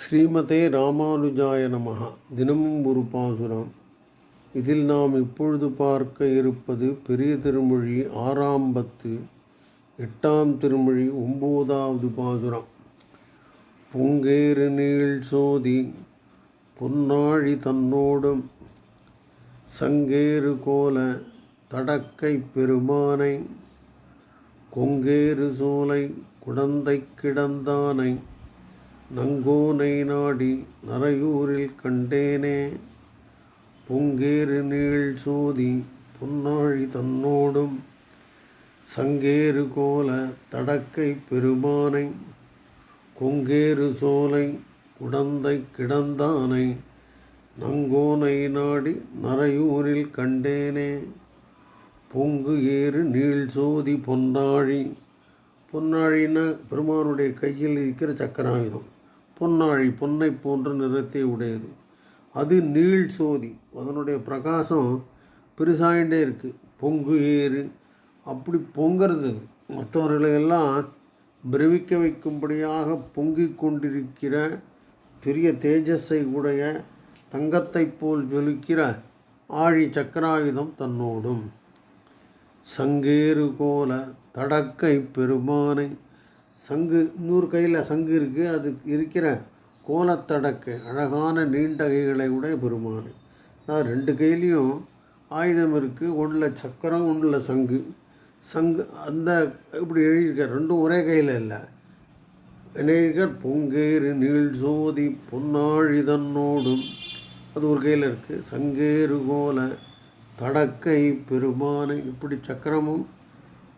ஸ்ரீமதே ராமானுஜாய நமகா தினமும் ஒரு பாசுரம். இதில் நாம் இப்பொழுது பார்க்க இருப்பது பெரிய திருமொழி ஆறாம் பத்து எட்டாம் திருமொழி ஒம்போதாவது பாசுரம். பொங்கேறு நீள் சோதி பொன்னாழி தன்னோடும் சங்கேறு கோல தடக்கை பெருமானை கொங்கேறு சோலை குடந்தை கிடந்தானை நங்கோனை நாடி நரையூரில் கண்டேனே. பொங்கேறு நீள் சோதி பொன்னாழி தன்னோடும். சங்கேறு கோல தடக்கை பெருமானை. கொங்கேறு சோலை குடந்தை கிடந்தானை. நங்கோனை நாடி நரையூரில் கண்டேனே. பொங்கு ஏறு நீள் சோதி பொன்னாழி. பொன்னாழின்னா பெருமானுடைய கையில் இருக்கிற சக்கராயுதம். பொன்னாழி பொன்னை போன்ற நிறத்தை உடையது. அது நீள் சோதி. அதனுடைய பிரகாசம் பெருசாகிட்டே இருக்குது பொங்கு ஏறு. அப்படி பொங்கிறது. மற்றவர்களையெல்லாம் பிரமிக்க வைக்கும்படியாக பொங்கிக் கொண்டிருக்கிற பெரிய தேஜஸை உடைய தங்கத்தைப் போல் ஜொலிக்கிற ஆழி சக்கராயுதம் தன்னோடும். சங்கேறு கோல தடக்கை பெருமானை சங்கு இன்னொரு கையில் சங்கு இருக்குது அது இருக்கிற கோலத்தடக்கை அழகான நீண்ட கைகளை உடைய பெருமான் அதாவது ரெண்டு கையிலையும் ஆயுதம் இருக்குது ஒன்றில் சக்கரம் ஒன்றில் சங்கு. சங்கு அந்த இப்படி எழுதியிருக்கார். ரெண்டும் ஒரே கையில் இல்லை. இணையர் பொங்கேறு நீள் சோதி பொன்னாழிதன்னோடும் அது ஒரு கையில் இருக்குது சங்கேறு கோல தடக்கை பெருமானை இப்படி சக்கரமும்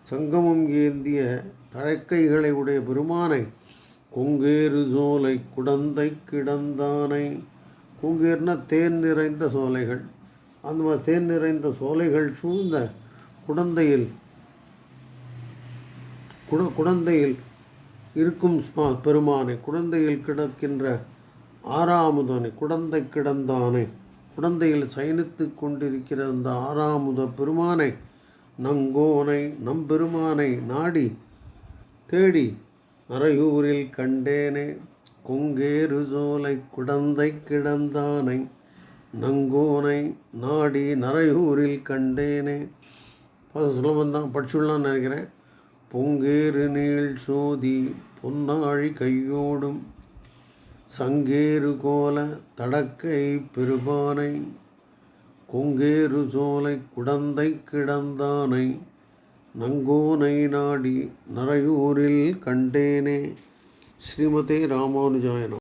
சங்கமம் ஏந்திய தழைக்கைகளை உடைய பெருமானை கொங்கேறு சோலை குடந்தை கிடந்தானை. கொங்கேறுன தேன் நிறைந்த சோலைகள். அந்த மாதிரி தேன் நிறைந்த சோலைகள் சூழ்ந்த குடந்தையில் குட குடந்தையில் இருக்கும் ஸ்மா- பெருமானை குடந்தையில் கிடக்கின்ற ஆறாமுதனை குடந்தை கிடந்தானை குடந்தையில் சயனித்து கொண்டிருக்கிற அந்த ஆறாமுத பெருமானை நங்கோனை நம்பெருமானை நாடி தேடி நரையூரில் கண்டேனே கொங்கேறு சோலை குடந்தை கிடந்தானை நங்கோனை நாடி நரையூரில் கண்டேனே. சுலபம் தான் படிச்சுடலாம்னு நினைக்கிறேன். பொங்கேறு நீள் சோதி பொன்னாழி கையோடும் சங்கேறு கோல தடக்கை பெருபானை கொங்கேறு சோலை குடந்தை கிடந்தானை நங்கோனை நாடி நரையூரில் கண்டேனே. ஸ்ரீமதே ராமானுஜாயனம்